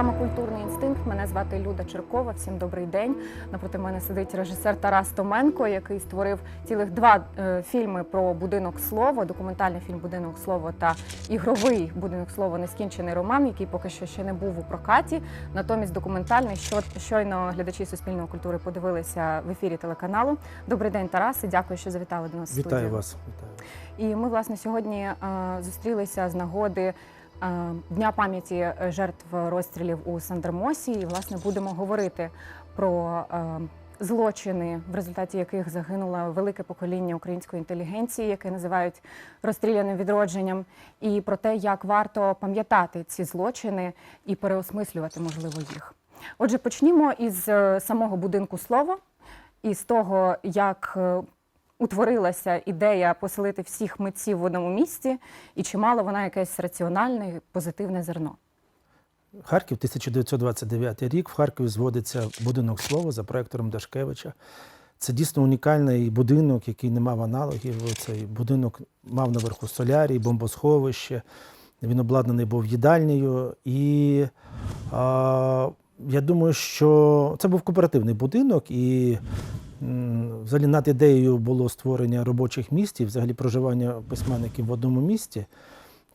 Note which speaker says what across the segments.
Speaker 1: програма Культурний інстинкт. Мене звати Люда Черкова. Всім добрий день. Напроти мене сидить режисер Тарас Томенко, який створив цілих два е, фільми про будинок слова, документальний фільм Будинок слова та ігровий будинок слова Нескінчений роман, який поки що ще не був у прокаті. Натомість документальний, що щойно глядачі Суспільної культури подивилися в ефірі телеканалу. Добрий день, Тарас, і дякую, що завітали до нас.
Speaker 2: Вітаю
Speaker 1: студію.
Speaker 2: вас. Вітаю.
Speaker 1: І ми, власне, сьогодні е, зустрілися з нагоди Дня пам'яті е, жертв розстрілів у Сандермосі. І, власне, будемо говорити про е, злочини, в результаті яких загинуло велике покоління української інтелігенції, яке називають розстріляним відродженням, і про те, як варто пам'ятати ці злочини і переосмислювати, можливо, їх. Отже, почнімо із е, самого будинку слова і з того, як е, утворилася ідея поселити всіх митців в одному місці, і чи мала вона якесь раціональне позитивне зерно.
Speaker 2: Харків, 1929 рік. В Харкові зводиться будинок слова за проектором Дашкевича. Це дійсно унікальний будинок, який не мав аналогів. Цей будинок мав наверху солярій, бомбосховище. Він обладнаний був їдальнею. І а, я думаю, що це був кооперативний будинок, і взагалі над ідеєю було створення робочих місць і взагалі проживання письменників в одному місті.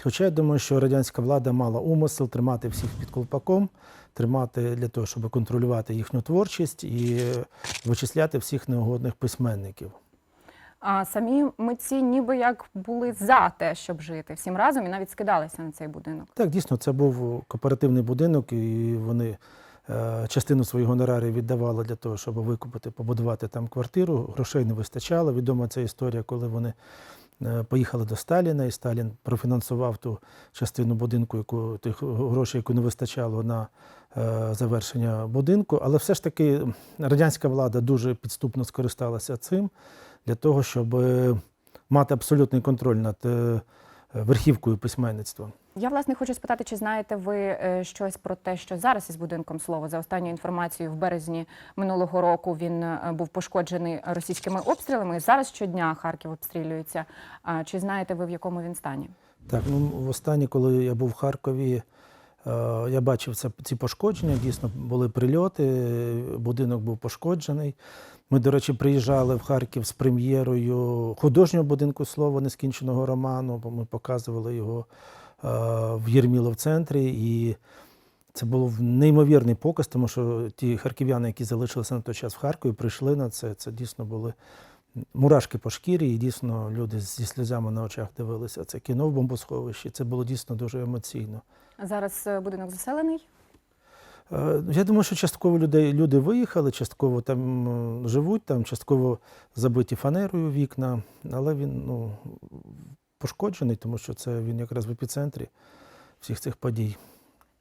Speaker 2: Хоча я думаю, що радянська влада мала умисел тримати всіх під колпаком, тримати для того, щоб контролювати їхню творчість і вичисляти всіх неугодних письменників.
Speaker 1: А самі митці ніби як були за те, щоб жити всім разом, і навіть скидалися на цей будинок.
Speaker 2: Так, дійсно, це був кооперативний будинок, і вони частину своїх гонорарів віддавали для того, щоб викупити, побудувати там квартиру. Грошей не вистачало. Відома ця історія, коли вони е, поїхали до Сталіна, і Сталін профінансував ту частину будинку, яку тих грошей, яку не вистачало на е, завершення будинку. Але все ж таки радянська влада дуже підступно скористалася цим для того, щоб е, мати абсолютний контроль над е, верхівкою письменництва.
Speaker 1: Я власне хочу спитати, чи знаєте ви е, щось про те, що зараз із будинком слова за останньою інформацією, в березні минулого року він е, був пошкоджений російськими обстрілами. Зараз щодня Харків обстрілюється. Чи знаєте ви в якому він стані?
Speaker 2: Так, ну востаннє, коли я був в Харкові, е, я бачив це, ці пошкодження. Дійсно, були прильоти, будинок був пошкоджений. Ми, до речі, приїжджали в Харків з прем'єрою художнього будинку слова нескінченого роману, бо ми показували його в Єрміло центрі. І це був неймовірний показ, тому що ті харків'яни, які залишилися на той час в Харкові, прийшли на це. Це дійсно були мурашки по шкірі, і дійсно люди зі сльозами на очах дивилися це кіно в бомбосховищі. Це було дійсно дуже емоційно.
Speaker 1: А Зараз е, будинок заселений.
Speaker 2: Е, Я думаю, що частково людей, люди виїхали, частково там е, живуть, там частково забиті фанерою вікна, але він ну, пошкоджений, тому що це він якраз в епіцентрі всіх цих подій.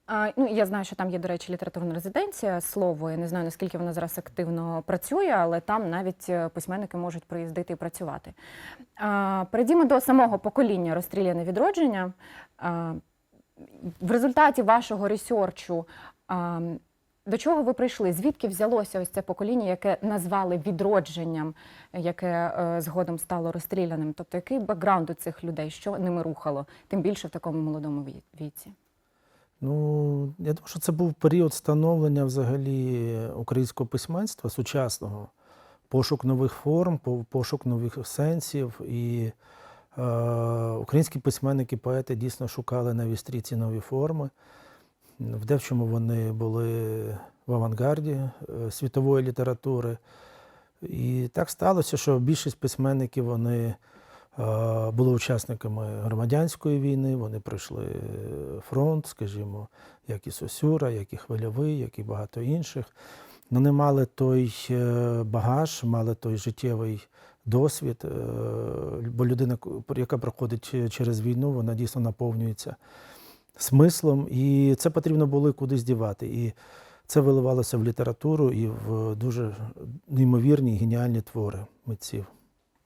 Speaker 1: А, ну, я знаю, що там є, до речі, літературна резиденція слово. Я не знаю, наскільки вона зараз активно працює, але там навіть е, письменники можуть приїздити і працювати. А, перейдімо до самого покоління розстріляне відродження. А, в результаті вашого ресерчу, до чого ви прийшли? Звідки взялося ось це покоління, яке назвали відродженням, яке е, згодом стало розстріляним? Тобто, який бекграунд у цих людей, що ними рухало, тим більше в такому молодому віці?
Speaker 2: Ну, я думаю, що це був період становлення взагалі українського письменства сучасного, пошук нових форм, пошук нових сенсів. І е, українські письменники, поети дійсно шукали на вістрі нові форми. В девчому вони були в авангарді е, світової літератури. І так сталося, що більшість письменників вони е, були учасниками громадянської війни, вони пройшли фронт, скажімо, як і Сосюра, як і Хвильовий, як і багато інших. Вони мали той е, багаж, мали той життєвий досвід, е, бо людина, яка проходить через війну, вона дійсно наповнюється смислом, і це потрібно було кудись дівати. І це виливалося в літературу і в дуже неймовірні геніальні твори митців.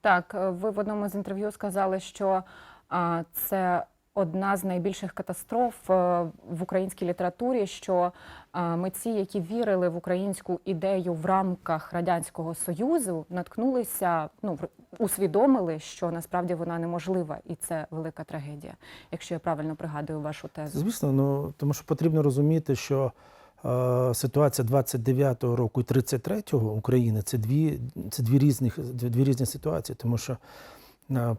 Speaker 1: Так, ви в одному з інтерв'ю сказали, що а, це одна з найбільших катастроф е, в українській літературі, що е, митці, які вірили в українську ідею в рамках радянського союзу, наткнулися, ну усвідомили, що насправді вона неможлива, і це велика трагедія, якщо я правильно пригадую вашу тезу.
Speaker 2: Звісно, ну тому що потрібно розуміти, що е, ситуація 29-го року і 33-го України це дві, це дві різних дві, різні ситуації, тому що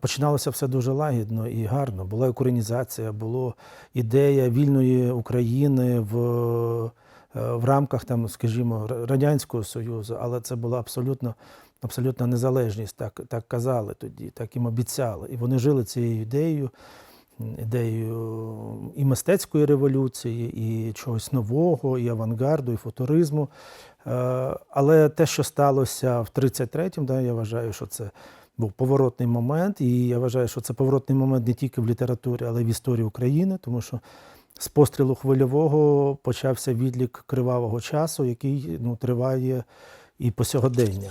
Speaker 2: починалося все дуже лагідно і гарно. Була українізація, була ідея вільної України в, е, в рамках там, скажімо, радянського союзу, але це була абсолютно. Абсолютна незалежність, так, так казали тоді, так їм обіцяли. І вони жили цією ідеєю ідеєю і мистецької революції, і чогось нового, і авангарду, і футуризму. Е, Але те, що сталося в 33-му, да, я вважаю, що це був поворотний момент. І я вважаю, що це поворотний момент не тільки в літературі, але й в історії України, тому що з пострілу хвильового почався відлік кривавого часу, який ну, триває і по сьогодення.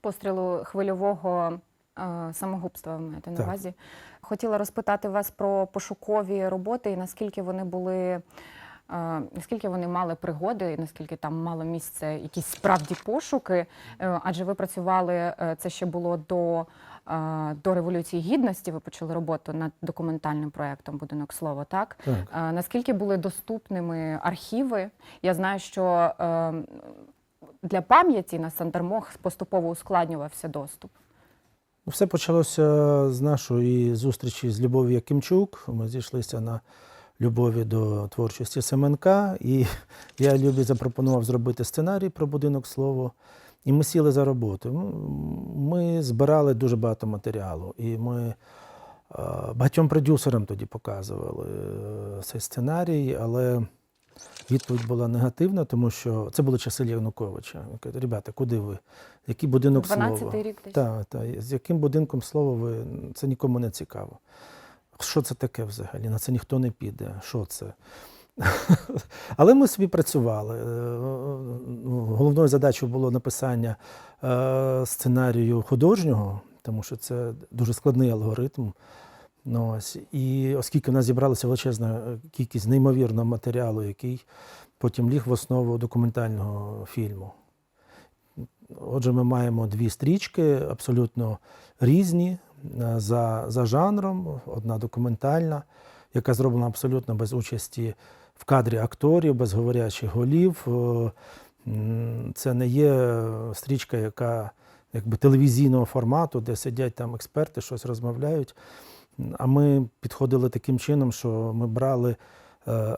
Speaker 1: пострілу хвильового е, самогубства ви маєте на увазі. Хотіла розпитати вас про пошукові роботи і наскільки вони були. Наскільки вони мали пригоди, наскільки там мало місце якісь справді пошуки? Е, Адже ви працювали, е, це ще було до, е, до Революції Гідності. Ви почали роботу над документальним проєктом Будинок слова, так?
Speaker 2: Так.
Speaker 1: Наскільки були доступними архіви? Я знаю, що для пам'яті на Сандермох поступово ускладнювався доступ.
Speaker 2: Все почалося з нашої зустрічі з Любов'ю Якимчук. Ми зійшлися на любові до творчості Семенка, і я Любі запропонував зробити сценарій про будинок слово. І ми сіли за роботу. Ми збирали дуже багато матеріалу, і ми е, багатьом продюсерам тоді показували е, цей сценарій, але відповідь була негативна, тому що це були часи Януковича. Ребята, куди ви? Який будинок слова?
Speaker 1: 12-й рік десь.
Speaker 2: Так, так. З яким будинком слова ви це нікому не цікаво. Що це таке взагалі? На це ніхто не піде. Що це? Але ми собі працювали. Е, ну, Головною задачею було написання е, сценарію художнього, тому що це дуже складний алгоритм. Ну, ось. І оскільки в нас зібралася величезна кількість неймовірного матеріалу, який потім ліг в основу документального фільму. Отже, ми маємо дві стрічки абсолютно різні е, за, за жанром. Одна документальна, яка зроблена абсолютно без участі в кадрі акторів, без говорячих голів. Е, Це не є стрічка, яка якби телевізійного формату, де сидять там експерти, щось розмовляють. А ми підходили таким чином, що ми брали е,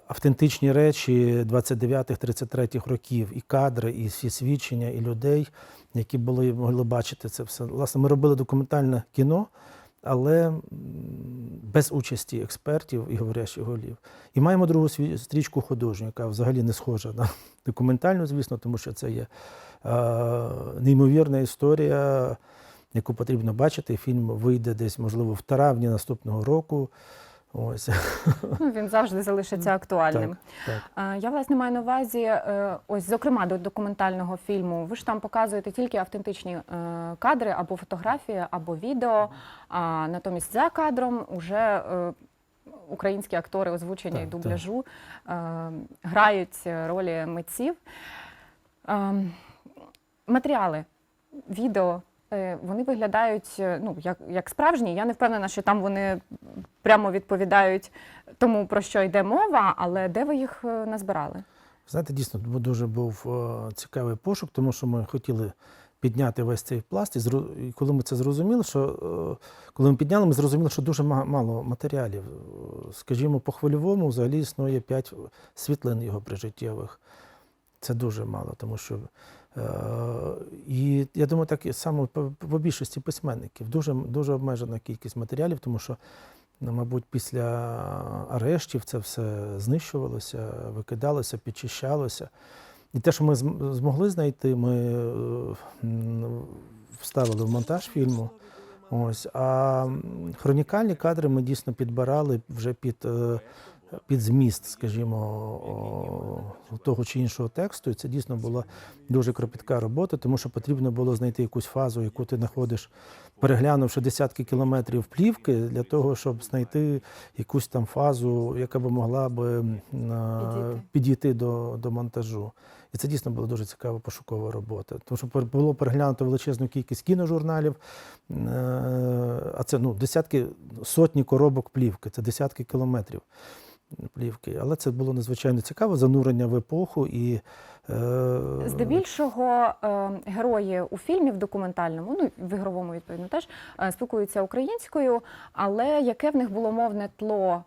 Speaker 2: автентичні речі 29-33 років, і кадри, і всі свідчення, і людей, які були могли бачити це все. Власне, ми робили документальне кіно, але без участі експертів і говорящих голів. І маємо другу стрічку художню, яка взагалі не схожа на документальну, звісно, тому що це є е, неймовірна історія, яку потрібно бачити. Фільм вийде десь, можливо, в травні наступного року. Ось
Speaker 1: Ну, він завжди залишиться актуальним.
Speaker 2: так, так.
Speaker 1: Я власне маю на увазі, е, ось зокрема до документального фільму. Ви ж там показуєте тільки автентичні е, кадри або фотографії, або відео. А натомість за кадром уже е, українські актори озвучення
Speaker 2: Так,
Speaker 1: і дубляжу е, грають ролі митців. Е, Матеріали, відео. Е, Вони виглядають е, ну, як, як справжні. Я не впевнена, що там вони прямо відповідають тому, про що йде мова, але де ви їх е, назбирали?
Speaker 2: Знаєте, дійсно дуже був цікавий пошук, тому що ми хотіли підняти весь цей пласт. І, коли ми це зрозуміли, що коли ми підняли, ми зрозуміли, що дуже мало матеріалів. Скажімо, по хвильовому взагалі існує п'ять світлин його прижиттєвих. Це дуже мало, тому що і я думаю, так по, по більшості письменників дуже, дуже обмежена кількість матеріалів, тому що, ну, мабуть, після арештів це все знищувалося, викидалося, підчищалося. І те, що ми змогли знайти, ми е, вставили в монтаж фільму. Ось. А хронікальні кадри ми дійсно підбирали вже під е, під зміст, скажімо, того чи іншого тексту. І це дійсно була дуже кропітка робота, тому що потрібно було знайти якусь фазу, яку ти знаходиш, переглянувши десятки кілометрів плівки, для того, щоб знайти якусь там фазу, яка би могла би
Speaker 1: Підійти.
Speaker 2: підійти до, до монтажу. І це дійсно була дуже цікава пошукова робота. Тому що було переглянуто величезну кількість кіножурналів, е, а це ну, десятки, сотні коробок плівки, це десятки кілометрів плівки. Але це було надзвичайно цікаво, занурення в епоху і. е,
Speaker 1: Здебільшого е, герої у фільмі в документальному, ну в ігровому відповідно теж е, спілкуються українською, але яке в них було мовне тло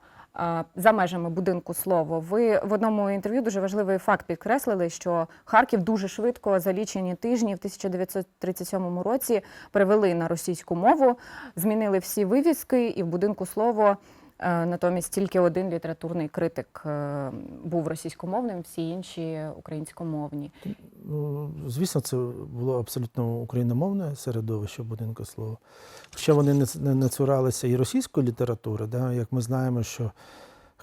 Speaker 1: за межами будинку слово? Ви в одному інтерв'ю дуже важливий факт підкреслили, що Харків дуже швидко за лічені тижні в 1937 році перевели на російську мову, змінили всі вивіски, і в будинку слово. Е, Натомість тільки один літературний критик е, був російськомовним, всі інші українськомовні.
Speaker 2: Ну, звісно, це було абсолютно україномовне середовище будинку слова. Хоча вони не, не цуралися і російської літератури, да? як ми знаємо, що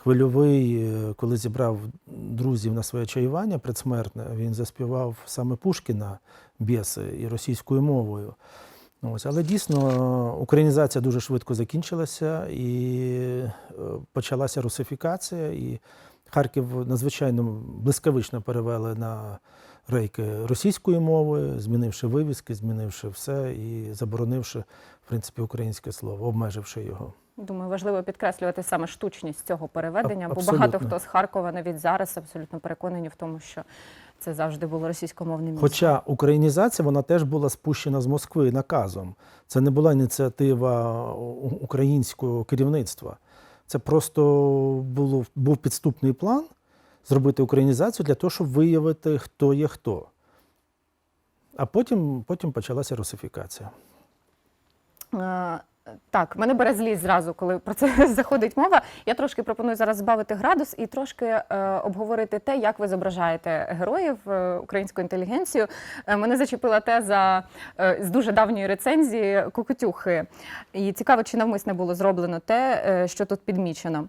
Speaker 2: Хвильовий, е, коли зібрав друзів на своє чаювання предсмертне, він заспівав саме Пушкіна бєси і російською мовою. Ось, але дійсно українізація дуже швидко закінчилася і е, почалася русифікація, і Харків надзвичайно блискавично перевели на рейки російської мови, змінивши вивіски, змінивши все і заборонивши, в принципі, українське слово, обмеживши його.
Speaker 1: Думаю, важливо підкреслювати саме штучність цього переведення,
Speaker 2: Аб-
Speaker 1: бо багато хто з Харкова навіть зараз абсолютно переконані в тому, що це завжди було російськомовне місто.
Speaker 2: Хоча українізація вона теж була спущена з Москви наказом. Це не була ініціатива українського керівництва. Це просто було, був підступний план зробити українізацію для того, щоб виявити, хто є хто. А потім, потім почалася русифікація.
Speaker 1: Е, Так, мене бере злість зразу, коли про це заходить мова. Я трошки пропоную зараз збавити градус і трошки е, обговорити те, як ви зображаєте героїв е, українську інтелігенцію. Е, мене зачепила теза е, з дуже давньої рецензії Кукутюхи. І цікаво, чи навмисне було зроблено те, е, що тут підмічено.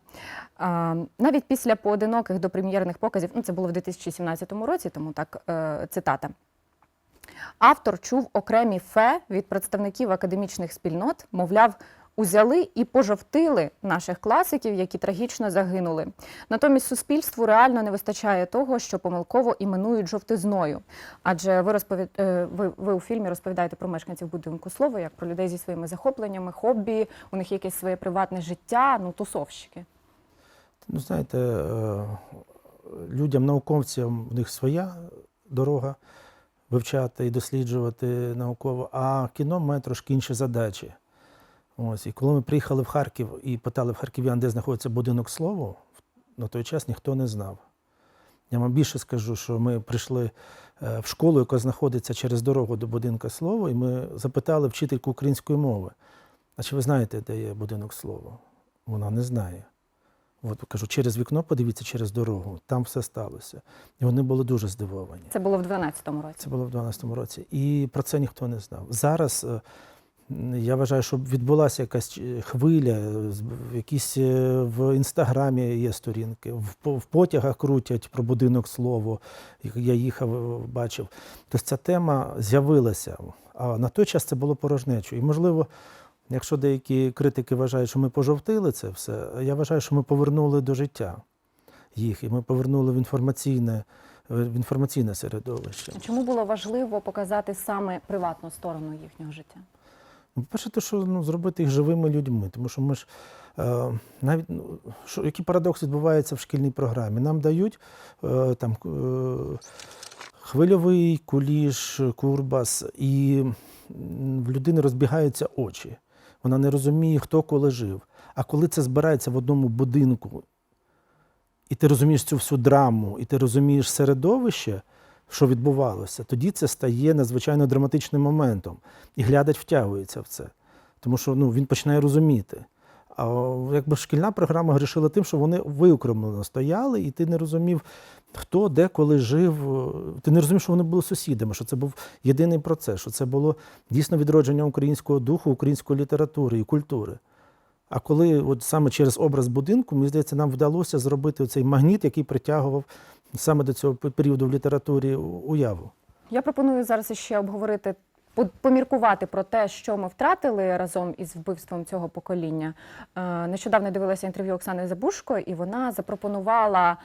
Speaker 1: А, навіть після поодиноких допрем'єрних показів, ну це було в 2017 році, тому так е, цитата. Автор чув окремі фе від представників академічних спільнот, мовляв, узяли і пожовтили наших класиків, які трагічно загинули. Натомість суспільству реально не вистачає того, що помилково іменують жовтизною. Адже ви розповід... е, ви, ви у фільмі розповідаєте про мешканців будинку слова, як про людей зі своїми захопленнями, хобі, у них якесь своє приватне життя, ну тусовщики.
Speaker 2: Ну, знаєте, е, людям, науковцям, в них своя дорога вивчати і досліджувати науково, а кіно має трошки інші задачі. Ось, і коли ми приїхали в Харків і питали в харків'ян, де знаходиться будинок слово, на той час ніхто не знав. Я вам більше скажу, що ми прийшли е, в школу, яка знаходиться через дорогу до будинка слова, і ми запитали вчительку української мови, а чи ви знаєте, де є будинок слова? Вона не знає. От кажу, через вікно подивіться через дорогу, там все сталося. І вони були дуже здивовані.
Speaker 1: Це було в 12-му році.
Speaker 2: Це було в 2012 році. І про це ніхто не знав. Зараз е, я вважаю, що відбулася якась е, хвиля, е, в якісь в інстаграмі є сторінки, в, потягах крутять про будинок слово. Я їхав, бачив. Тобто ця тема з'явилася. А на той час це було порожнечою. І, можливо, якщо деякі критики вважають, що ми пожовтили це все, я вважаю, що ми повернули до життя їх, і ми повернули в інформаційне, в інформаційне середовище.
Speaker 1: Чому було важливо показати саме приватну сторону їхнього життя?
Speaker 2: Ну, Перше, те, що ну, зробити їх живими людьми, тому що ми ж е, навіть ну, що, який парадокс відбувається в шкільній програмі? Нам дають е, там е, хвильовий куліш, курбас, і в людини розбігаються очі. Вона не розуміє, хто коли жив. А коли це збирається в одному будинку, і ти розумієш цю всю драму, і ти розумієш середовище, що відбувалося, тоді це стає надзвичайно драматичним моментом. І глядач втягується в це. Тому що ну, він починає розуміти. Якби шкільна програма грішила тим, що вони виокремлено стояли, і ти не розумів, хто де коли жив. Ти не розумів, що вони були сусідами, що це був єдиний процес, що це було дійсно відродження українського духу, української літератури і культури. А коли от саме через образ будинку, мені здається, нам вдалося зробити цей магніт, який притягував саме до цього періоду в літературі уяву.
Speaker 1: Я пропоную зараз ще обговорити, поміркувати про те, що ми втратили разом із вбивством цього покоління. Е, Нещодавно дивилася інтерв'ю Оксани Забушко, і вона запропонувала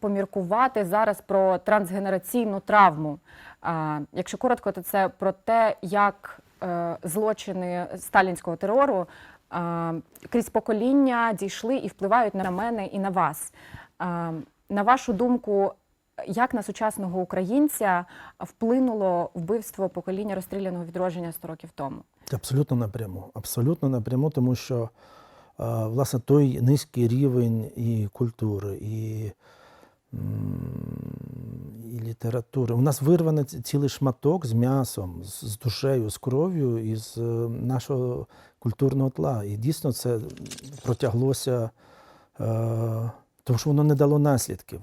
Speaker 1: поміркувати зараз про трансгенераційну травму. Е, Якщо коротко, то це про те, як е, злочини сталінського терору крізь покоління дійшли і впливають на мене і на вас. На вашу думку, як на сучасного українця вплинуло вбивство покоління розстріляного відродження 100 років тому?
Speaker 2: Абсолютно напряму. Абсолютно напряму, тому що е, власне той низький рівень і культури, і, і літератури. У нас вирваний цілий шматок з м'ясом, з, з душею, з кров'ю із е, нашого культурного тла. І дійсно це протяглося, е, тому що воно не дало наслідків.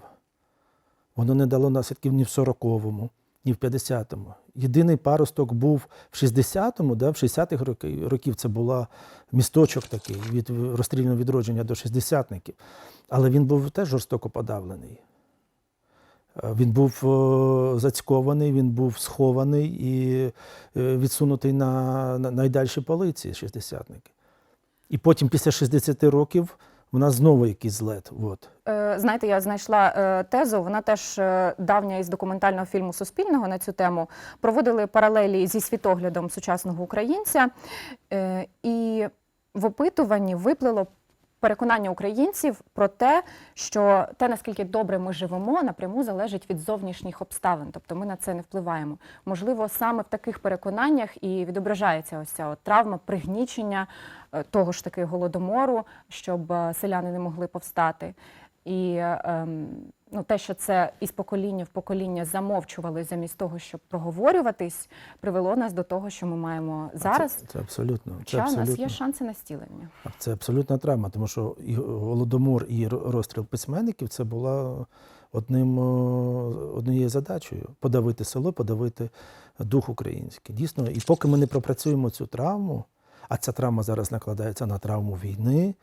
Speaker 2: Воно не дало наслідків ні в 40-му, ні в 50-му. Єдиний паросток був в 60-му, да, в 60-х роки- років це була місточок такий від розстрільного відродження до шістдесятників. Але він був теж жорстоко подавлений. Е, Він був е, зацькований, він був схований і е, відсунутий на, на найдальші полиці шістдесятники. І потім, після 60 років, в нас знову якийсь злет. От.
Speaker 1: Е, Знаєте, я знайшла е, тезу. Вона теж е, давня із документального фільму Суспільного на цю тему. Проводили паралелі зі світоглядом сучасного українця, і в опитуванні виплило переконання українців про те, що те, наскільки добре ми живемо, напряму залежить від зовнішніх обставин. Тобто ми на це не впливаємо. Можливо, саме в таких переконаннях і відображається ось ця от травма, пригнічення е, того ж таки голодомору, щоб е, селяни не могли повстати. І ем, ну, те, що це із покоління в покоління замовчували замість того, щоб проговорюватись, привело нас до того, що ми маємо зараз.
Speaker 2: Це, це абсолютно. Це
Speaker 1: Хоча у нас є шанси на стілення.
Speaker 2: Це абсолютна травма, тому що і голодомор, і розстріл письменників це була одним, о, однією задачею подавити село, подавити дух український. Дійсно, і поки ми не пропрацюємо цю травму, а ця травма зараз накладається на травму війни,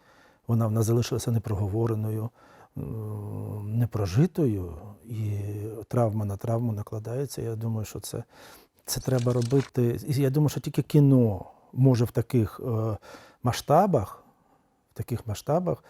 Speaker 2: вона в нас залишилася непроговореною, непрожитою, і травма на травму накладається. Я думаю, що це, це треба робити. Я думаю, що тільки кіно може в таких е, масштабах, в таких масштабах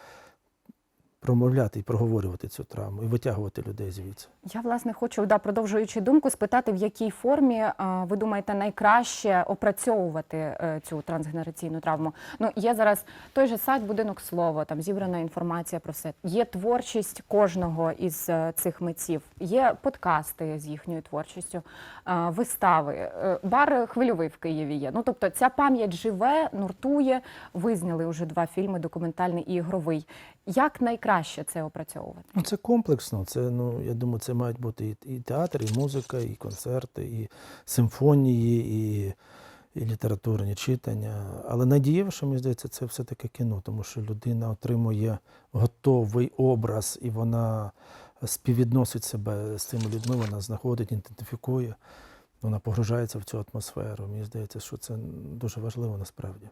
Speaker 2: промовляти і проговорювати цю травму і витягувати людей звідси.
Speaker 1: Я власне хочу, да, продовжуючи думку, спитати, в якій формі а, ви думаєте найкраще опрацьовувати е, цю трансгенераційну травму. Ну є зараз той же сайт Будинок слова, там зібрана інформація про все. Є творчість кожного із е, цих митців, є подкасти з їхньою творчістю, е, вистави, е, бар хвильовий в Києві є. Ну тобто ця пам'ять живе, нуртує. Ви зняли вже два фільми: документальний і ігровий. Як найкраще це опрацьовувати?
Speaker 2: Ну, це комплексно. Це, ну, я думаю, це мають бути і, і театр, і музика, і концерти, і симфонії, і, і літературні читання. Але найдієвіше, мені здається, це все-таки кіно, тому що людина отримує готовий образ, і вона співвідносить себе з цими людьми, вона знаходить, ідентифікує, вона погружається в цю атмосферу. Мені здається, що це дуже важливо насправді.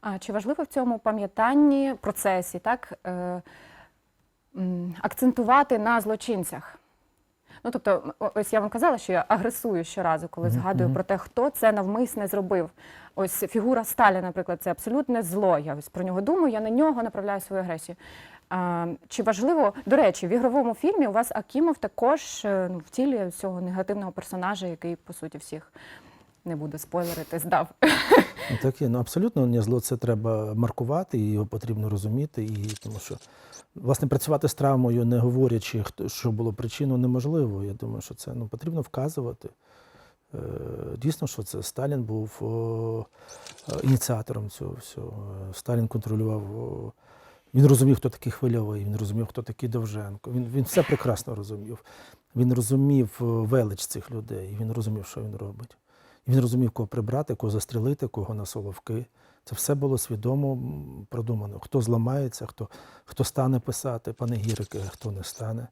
Speaker 1: А чи важливо в цьому пам'ятанні процесі так е, акцентувати на злочинцях? Ну тобто, ось я вам казала, що я агресую щоразу, коли
Speaker 2: Мгм,
Speaker 1: згадую про те, хто це навмисне зробив. Ось фігура Сталіна, наприклад, це абсолютне зло. Я ось про нього думаю, я на нього направляю свою агресію. Чи важливо, до речі, в ігровому фільмі у вас Акімов також е, ну, втілює цього негативного персонажа, який, по суті, всіх не буду спойлерити, здав.
Speaker 2: Ну, Так є. Ну абсолютно не зло це треба маркувати, і його потрібно розуміти. І тому що власне працювати з травмою, не говорячи, що було причиною, неможливо. Я думаю, що це ну потрібно вказувати. Е, Дійсно, що це Сталін був е, ініціатором цього всього. Сталін контролював. Він розумів, хто такий хвильовий, він розумів, хто такий Довженко. Він, він все прекрасно розумів. Він розумів е, велич цих людей, він розумів, що він робить. Він розумів, кого прибрати, кого застрелити, кого на соловки. Це все було свідомо продумано. Хто зламається, хто, хто стане писати панегірики, а хто не стане.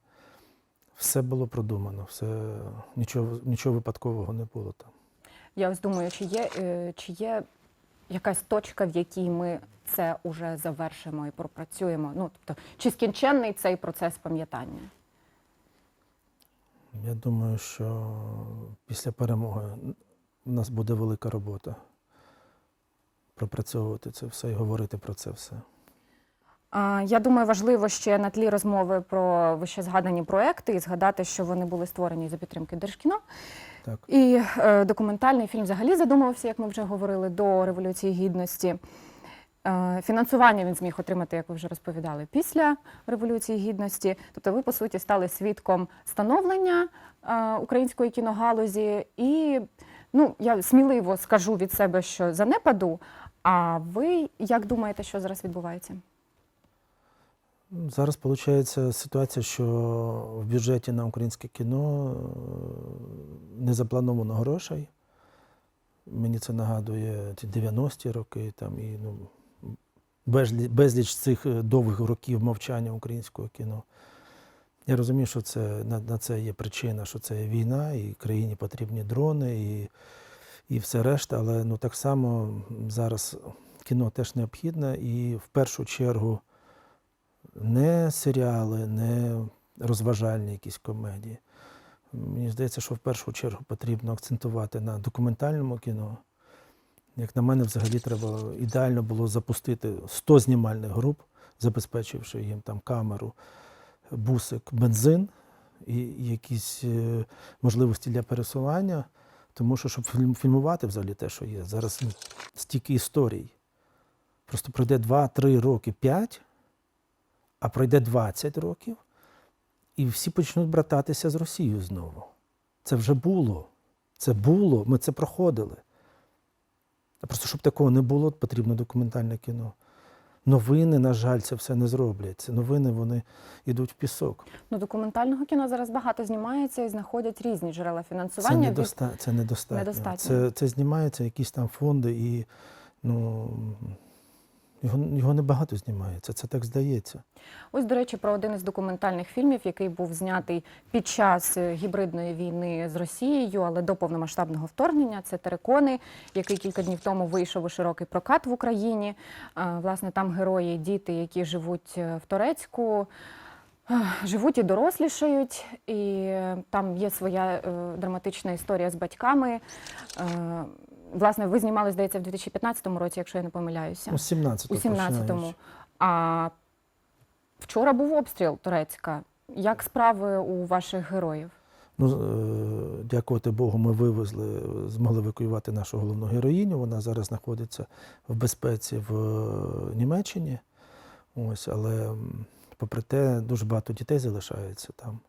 Speaker 2: Все було продумано, все, нічого, нічого випадкового не було там.
Speaker 1: Я ось думаю, чи є, е, чи є якась точка, в якій ми це уже завершимо і пропрацюємо? Ну тобто, чи скінченний цей процес пам'ятання?
Speaker 2: Я думаю, що після перемоги у нас буде велика робота пропрацьовувати це все і говорити про це все.
Speaker 1: Я думаю, важливо ще на тлі розмови про вище згадані проекти і згадати, що вони були створені за підтримки Держкіно.
Speaker 2: Так.
Speaker 1: І е, документальний фільм взагалі задумувався, як ми вже говорили, до Революції Гідності. Е, фінансування він зміг отримати, як ви вже розповідали, після Революції Гідності. Тобто, ви, по суті, стали свідком становлення е, української кіногалузі. І ну, я сміливо скажу від себе, що занепаду. А ви як думаєте, що зараз відбувається?
Speaker 2: Зараз виходить ситуація, що в бюджеті на українське кіно е, не заплановано грошей. Мені це нагадує ті 90-ті роки, там, і ну, безліч, цих е, довгих років мовчання українського кіно. Я розумію, що це, на, на це є причина, що це є війна, і країні потрібні дрони, і, і все решта, але ну, так само зараз кіно теж необхідне, і в першу чергу не серіали, не розважальні якісь комедії. Мені здається, що в першу чергу потрібно акцентувати на документальному кіно. Як на мене, взагалі треба ідеально було запустити 100 знімальних груп, забезпечивши їм там камеру, бусик, бензин і якісь е, можливості для пересування. Тому що, щоб фільм- фільмувати взагалі те, що є, зараз ну, стільки історій. Просто пройде 2-3 роки, 5, а пройде 20 років, і всі почнуть брататися з Росією знову. Це вже було. Це було, ми це проходили. А просто щоб такого не було, потрібно документальне кіно. Новини, на жаль, це все не зроблять. Ці новини вони йдуть в пісок.
Speaker 1: Ну, документального кіно зараз багато знімається і знаходять різні джерела
Speaker 2: Це,
Speaker 1: фінансування. від-
Speaker 2: це недостатньо.
Speaker 1: Недостатньо.
Speaker 2: Це, це знімаються якісь там фонди, і ну, його, його небагато знімається. Це так здається.
Speaker 1: Ось, до речі, про один із документальних фільмів, який був знятий під час е, гібридної війни з Росією, але до повномасштабного вторгнення. Це Терекони, який кілька днів тому вийшов у широкий прокат в Україні. Власне, там герої, діти, які живуть е, в Турецьку. е, Живуть і дорослішають, і е, там є своя драматична історія з батьками. Власне, ви знімали, здається, в 2015 році, якщо я не помиляюся.
Speaker 2: Ну, 17-го
Speaker 1: У 17-му. А вчора був обстріл Турецька. Як справи у ваших героїв?
Speaker 2: Ну, е, дякувати Богу, ми вивезли, змогли евакуювати нашу головну героїню. Вона зараз знаходиться в безпеці в е, Німеччині. Ось, але попри те, дуже багато дітей залишається там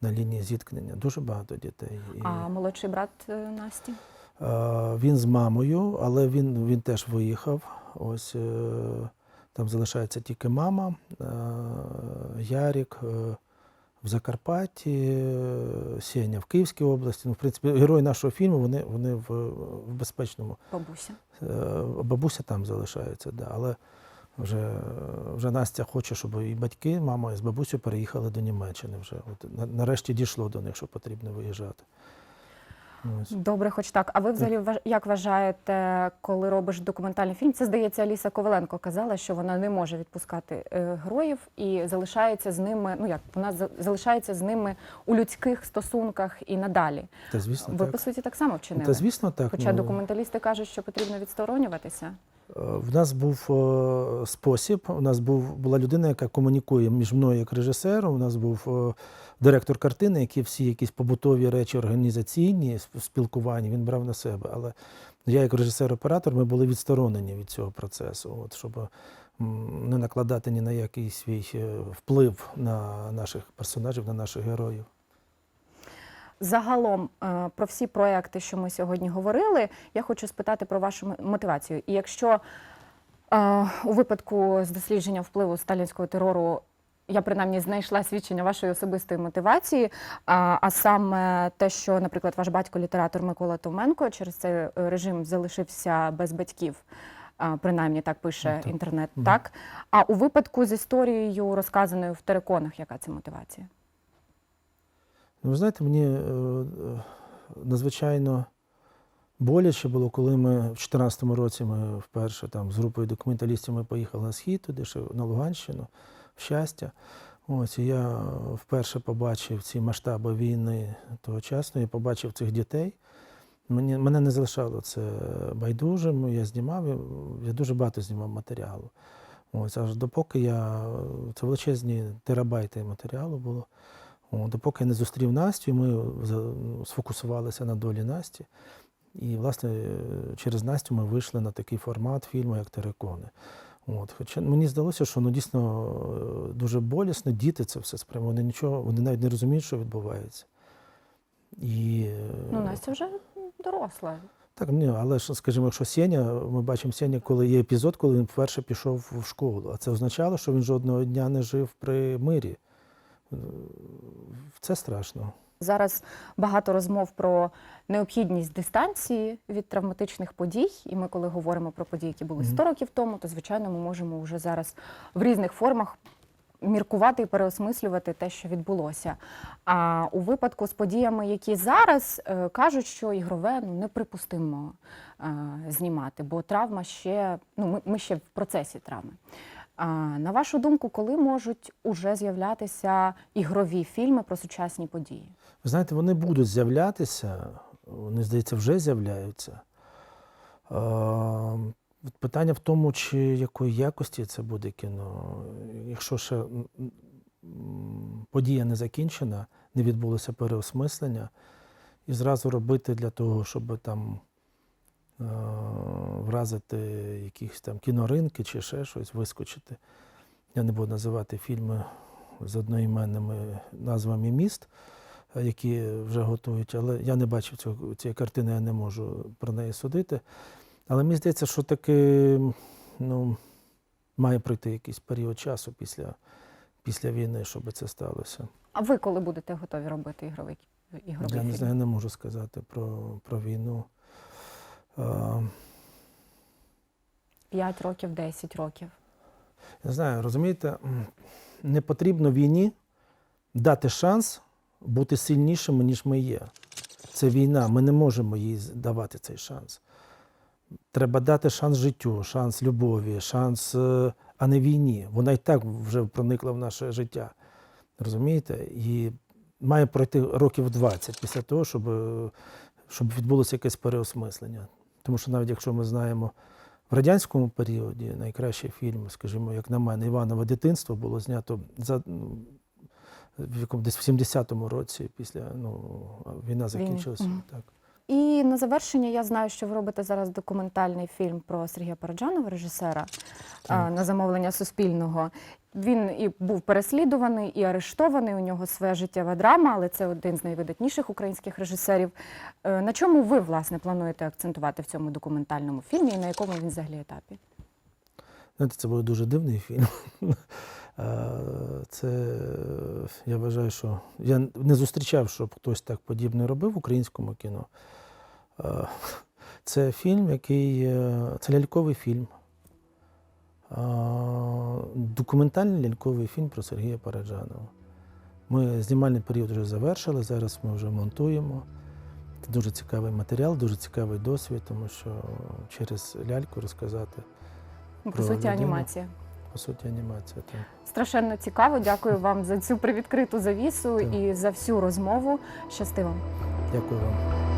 Speaker 2: на лінії зіткнення. Дуже багато дітей. І,
Speaker 1: А молодший брат е, Насті?
Speaker 2: Е, він з мамою, але він, він теж виїхав. Ось е, там залишається тільки мама, е, Ярік. в Закарпатті, Сеня в Київській області. Ну, в принципі, герої нашого фільму вони, вони в, в безпечному.
Speaker 1: Бабуся.
Speaker 2: Бабуся там залишається, да. але вже, вже Настя хоче, щоб і батьки, мама з бабусею переїхали до Німеччини. Вже. От, нарешті дійшло до них, що потрібно виїжджати.
Speaker 1: Добре, хоч так. А ви взагалі як вважаєте, коли робиш документальний фільм? Це здається, Аліса Коваленко казала, що вона не може відпускати е, героїв і залишається з ними. Ну як вона за- залишається з ними у людських стосунках і надалі.
Speaker 2: Та звісно,
Speaker 1: Ви
Speaker 2: так.
Speaker 1: по суті так само вчинили.
Speaker 2: Та звісно, так.
Speaker 1: Хоча
Speaker 2: ну,
Speaker 1: документалісти кажуть, що потрібно відсторонюватися.
Speaker 2: В нас був е, спосіб. У нас був була людина, яка комунікує між мною як режисером. У нас був е, директор картини, який всі якісь побутові речі організаційні сп- спілкування він брав на себе. Але я, як режисер-оператор, ми були відсторонені від цього процесу, от, щоб не накладати ні на який свій е, вплив на наших персонажів, на наших героїв.
Speaker 1: Загалом е, про всі проекти, що ми сьогодні говорили, я хочу спитати про вашу мотивацію. І якщо е, у випадку з дослідження впливу сталінського терору я принаймні знайшла свідчення вашої особистої мотивації, а, а саме те, що, наприклад, ваш батько, літератор Микола Товменко, через цей е, режим залишився без батьків. Принаймні так пише
Speaker 2: Ну, так.
Speaker 1: інтернет,
Speaker 2: Мгм.
Speaker 1: так? А у випадку з історією, розказаною в териконах, яка це мотивація?
Speaker 2: Ну, ви знаєте, мені е, надзвичайно боляче було, коли ми в 2014 році ми вперше там з групою документалістів ми поїхали на схід, туди ще на Луганщину, в щастя. Ось і я вперше побачив ці масштаби війни тогочасно, я побачив цих дітей. Мені, мене не залишало це байдужим. Я знімав, я дуже багато знімав матеріалу. Ось аж допоки я це величезні терабайти матеріалу було. Допоки я не зустрів Настю, ми сфокусувалися на долі Насті. І, власне, через Настю ми вийшли на такий формат фільму, як Терекони. От. Хоча мені здалося, що ну, дійсно е, дуже болісно, діти це все сприймали. Вони нічого, вони навіть не розуміють, що відбувається. І, е,
Speaker 1: Ну, Настя вже доросла.
Speaker 2: так, ні, але ж, скажімо, якщо Сеня, ми бачимо Сеня, коли є епізод, коли він вперше пішов в школу. А це означало, що він жодного дня не жив при мирі. Це страшно.
Speaker 1: Зараз багато розмов про необхідність дистанції від травматичних подій. І ми, коли говоримо про події, які були
Speaker 2: Мгм.
Speaker 1: 100 років тому, то звичайно ми можемо вже зараз в різних формах міркувати і переосмислювати те, що відбулося. А у випадку з подіями, які зараз е, кажуть, що ігрове ну неприпустимо е, знімати, бо травма ще ну ми, ми ще в процесі травми. На вашу думку, коли можуть уже з'являтися ігрові фільми про сучасні події?
Speaker 2: Ви знаєте, вони будуть з'являтися, вони, здається, вже з'являються. Питання в тому, чи якої якості це буде кіно. Якщо ще подія не закінчена, не відбулося переосмислення, і зразу робити для того, щоб там вразити якісь там кіноринки чи ще щось, вискочити. Я не буду називати фільми з одноіменними назвами міст, е, які вже готують, але я не бачив цього, цієї картини, я не можу про неї судити. Але мені здається, що таки ну, має пройти якийсь період часу після, після війни, щоб це сталося.
Speaker 1: А ви коли будете готові робити ігровий, ігровий
Speaker 2: Я не
Speaker 1: фільм?
Speaker 2: знаю, не можу сказати про, про війну. Е,
Speaker 1: 5 років, 10 років.
Speaker 2: Я знаю, розумієте, не потрібно війні дати шанс бути сильнішими, ніж ми є. Це війна, ми не можемо їй давати цей шанс. Треба дати шанс життю, шанс любові, шанс, е, а не війні. Вона і так вже проникла в наше життя. Розумієте? І має пройти років 20 після того, щоб, е, щоб відбулося якесь переосмислення. Тому що навіть якщо ми знаємо в радянському періоді найкращий фільм, скажімо, як на мене, Іванове дитинство було знято за ну, в якому десь в 70-му році, після ну, війна закінчилася. Так.
Speaker 1: І на завершення я знаю, що ви робите зараз документальний фільм про Сергія Параджанова, режисера, а,
Speaker 2: Так.
Speaker 1: на замовлення Суспільного. Він і був переслідуваний, і арештований. У нього своя життєва драма, але це один з найвидатніших українських режисерів. Е, На чому ви власне плануєте акцентувати в цьому документальному фільмі, і на якому він взагалі етапі?
Speaker 2: Знаєте, це був дуже дивний фільм. Е, Це я вважаю, що я не зустрічав, щоб хтось так подібне робив в українському кіно. Е, Це фільм, який е, це ляльковий фільм. Е, Документальний ляльковий фільм про Сергія Параджанова. Ми знімальний період вже завершили, зараз ми вже монтуємо. Це дуже цікавий матеріал, дуже цікавий досвід, тому що через ляльку розказати
Speaker 1: По
Speaker 2: Про
Speaker 1: суті,
Speaker 2: людину.
Speaker 1: анімація.
Speaker 2: по суті анімація. Так.
Speaker 1: Страшенно цікаво. Дякую вам за цю привідкриту завісу
Speaker 2: Так.
Speaker 1: і за всю розмову. Щасти вам.
Speaker 2: Дякую вам.